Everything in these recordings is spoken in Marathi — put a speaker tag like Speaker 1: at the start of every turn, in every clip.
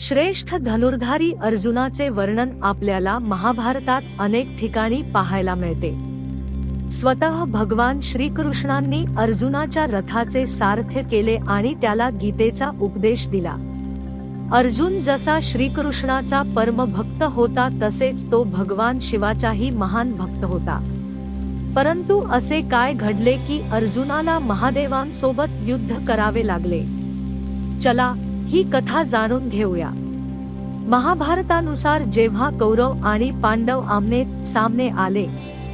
Speaker 1: श्रेष्ठ धनुर्धारी अर्जुनाचे वर्णन आपल्याला महाभारतात अनेक ठिकाणी पाहायला मिळते. स्वतः भगवान श्रीकृष्णांनी अर्जुनाच्या रथाचे सारथ्य केले आणि त्याला गीतेचा उपदेश दिला. अर्जुन जसा श्रीकृष्णाचा परमभक्त होता तसेच तो भगवान शिवाचाही महान भक्त होता. परंतु असे काय घडले की अर्जुनाला महादेवांसोबत युद्ध करावे लागले. चला ही कथा जाणून घेऊया. महाभारतानुसार जेव्हा कौरव आणि पांडव आमने सामने आले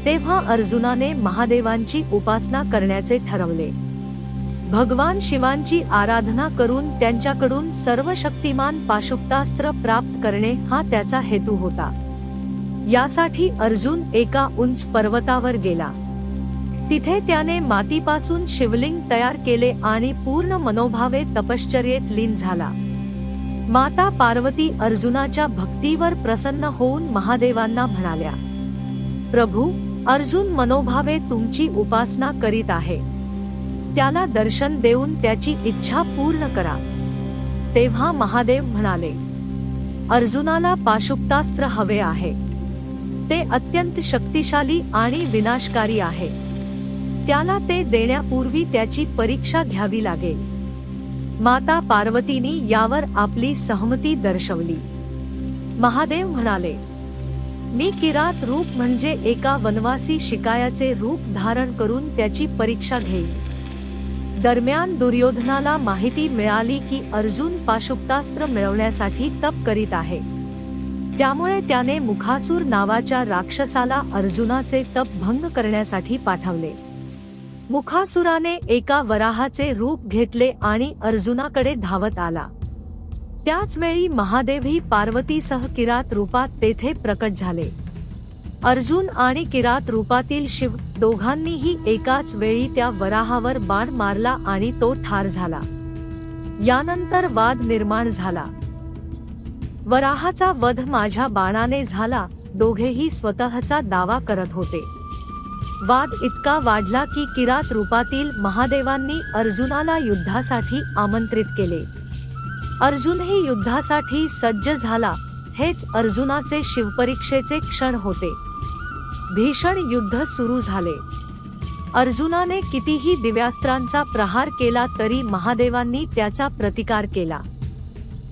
Speaker 1: तेव्हा अर्जुनाने महादेवांची उपासना करण्याचे ठरवले. भगवान शिवांची आराधना करून त्यांच्याकडून सर्व शक्तिमान पाशुक्तास्त्र प्राप्त करणे हा त्याचा हेतू होता. यासाठी अर्जुन एका उंच पर्वतावर गेला. तिथे त्याने मातीपासून शिवलिंग तयार केले आणि पूर्ण मनोभावे तपश्चर्येत लीन झाला. माता पार्वती अर्जुनाच्या भक्तीवर प्रसन्न होऊन महादेवांना म्हणाल्या प्रभू अर्जुन मनोभावे तुमची उपासना करीत आहे. त्याला दर्शन देऊन त्याची इच्छा पूर्ण करा. तेव्हा महादेव म्हणाले अर्जुनाला पाशुक्तास्त्र हवे आहे. ते अत्यंत शक्तिशाली आणि विनाशकारी आहे. त्याला ते देण्यापूर्वी त्याची परीक्षा घ्यावी लागेल. माता पार्वतीनी यावर आपली सहमती दर्शवली. महादेव म्हणाले मी किरात रूप म्हणजे एका वनवासी शिकायाचे रूप धारण करून त्याची परीक्षा घेईन. दरम्यान दुर्योधनाला माहिती मिळाली की अर्जुन पाशुक्तास्त्र मिळवण्यासाठी तप करीत आहे. त्यामुळे त्याने मुखासूर नावाच्या राक्षसाला अर्जुनाचे तप भंग करण्यासाठी पाठवले. मुखासुराने एका वराहाचे रूप घेतले आणि अर्जुनाकडे धावत आला. त्याच वेळी पार्वतीसह किरात रूपात तेथे प्रकट झाले. अर्जुन आणि किरात रूपातील शिव दोघांनीही एकाच वेळी त्या वराहावर बाण मारला आणि तो ठार झाला. यानंतर वाद निर्माण झाला. वराहाचा वध माझ्या बाणाने झाला दोघेही स्वतःचा दावा करत होते. वाद इतका वाढला की किरात रूपातील महादेवांनी अर्जुनाला युद्धासाठी आमंत्रित केले. अर्जुनही युद्धासाठी सज्ज झाला हेच अर्जुनाचे शिवपरीक्षेचे क्षण होते. भीषण युद्ध सुरू झाले. अर्जुनाने कितीही दिव्यास्त्रांचा प्रहार केला तरी महादेवांनी त्याचा प्रतिकार केला.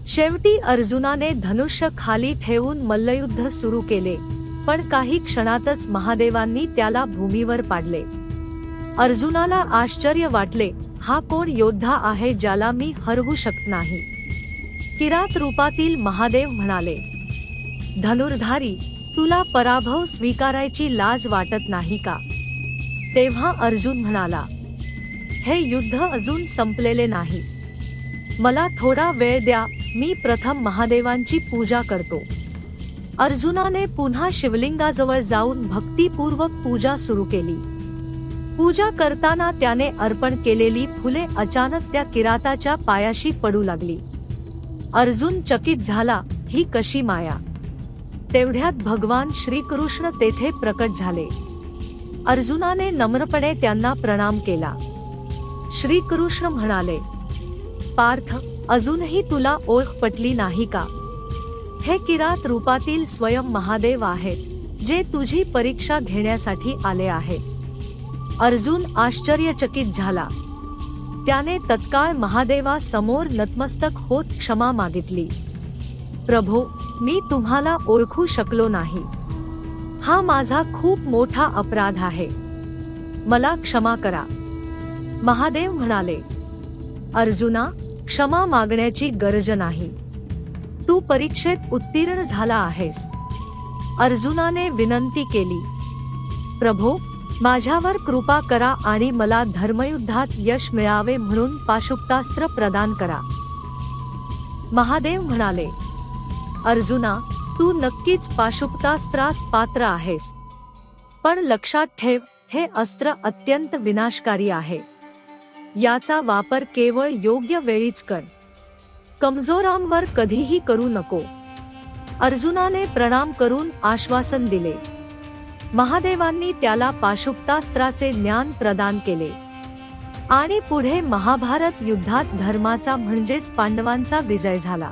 Speaker 1: शेवटी अर्जुनाने धनुष्य खाली ठेवून मल्लयुद्ध सुरू केले. पण काही क्षणातच महादेवांनी त्याला भूमीवर पाडले. अर्जुनाला आश्चर्य वाटले हा कोण योद्धा आहे ज्याला मी हरवू शकत नाही? किरात रूपातील महादेव म्हणाले धनुर्धारी तुला पराभव स्वीकारायची लाज वाटत नाही का? तेव्हा अर्जुन म्हणाला हे युद्ध अजून संपलेले नाही. मला थोडा वेळ द्या मी प्रथम महादेवांची पूजा करतो. अर्जुनाने पुन्हा शिवलिंगाजवळ जाऊन भक्तीपूर्वक पूजा सुरू केली. पूजा करताना त्याने अर्पण केलेली फुले अचानक त्या किराताच्या पायाशी पडू लागली. अर्जुन चकित झाला ही कशी माया? तेवढ्यात भगवान श्रीकृष्ण तेथे प्रकट झाले. अर्जुनाने नम्रपणे त्यांना प्रणाम केला. श्रीकृष्ण म्हणाले पार्थ अजूनही तुला ओळख पटली नाही का? हे किरात रूपातील स्वयं महादेव आहेत जे तुझी परीक्षा घेण्यासाठी आले आहे अर्जुन आश्चर्यचकित झाला. त्याने तत्काळ महादेवा समोर नतमस्तक होत क्षमा मागितली. प्रभो मी तुम्हाला ओळखू शकलो नाही. हा माझा खूप मोठा अपराध आहे. मला क्षमा करा. महादेव म्हणाले अर्जुना क्षमा मागण्याची गरज नाही. तू परीक्षेत उत्तीर्ण झाला आहेस. अर्जुनाने विनंती केली प्रभो माझ्यावर कृपा करा आणि मला धर्मयुद्धात यश मिळावे म्हणून पाशुप्तास्त्र प्रदान करा. महादेव म्हणाले अर्जुना तू नक्कीच पाशुप्तास्त्रास पात्र आहेस पण लक्षात ठेव हे अस्त्र अत्यंत विनाशकारी आहे. याचा वापर केवळ योग्य वेळीच कर. कमजोरांवर कधीही करू नको. अर्जुनाने प्रणाम करून आश्वासन दिले. महादेवांनी त्याला पाशुपतास्त्राचे ज्ञान प्रदान केले. आणि पुढे महाभारत युद्धात धर्माचा म्हणजेच पांडवांचा विजय झाला.